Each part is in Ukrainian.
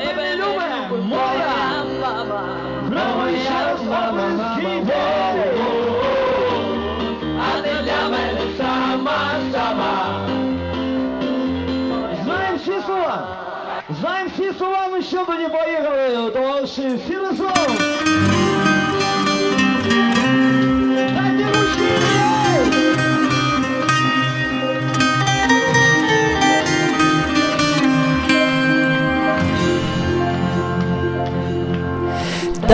тебе любить моя мама. Маминський день. А ти для мене сама, сама. Знаємо всі слова. Знаємо всі слова, ну що не поїхали, товариші, всі разом.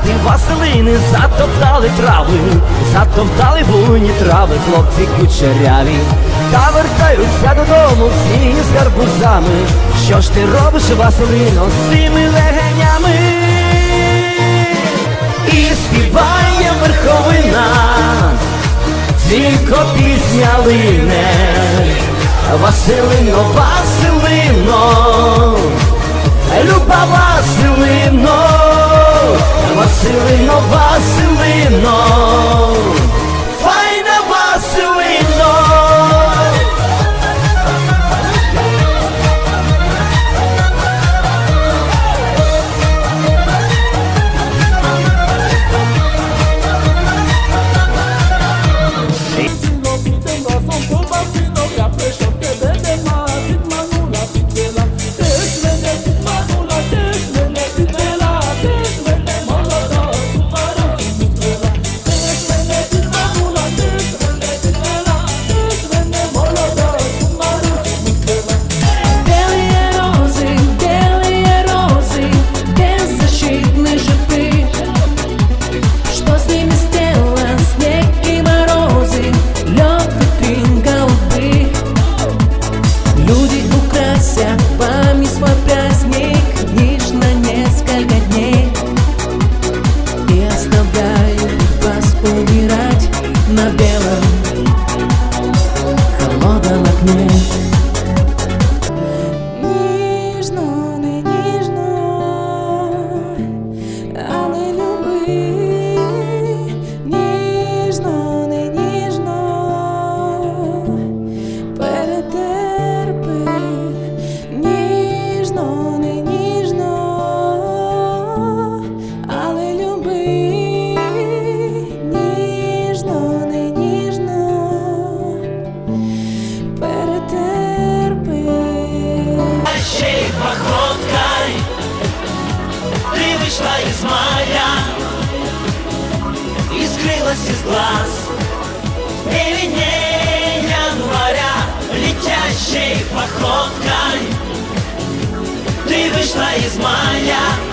Хати Василини затоптали трави, затоптали буйні трави, хлопці кучеряві, та вертаються додому всі з гарбузами. Що ж ти робиш, Василино, з цими легенями? І співає верховина, тільки пісня лине, Василино, Василино. Люба Василино, Василино, Люди украсят вами свой праздник лишь на несколько дней и оставляют вас умирать на белом холодном окне. Ніжно, не ніжно, але люби, ніжно, не ніжно, перетерпи, вышла из мая И скрылась из глаз Пелене января Летящей походкой Ты вышла из мая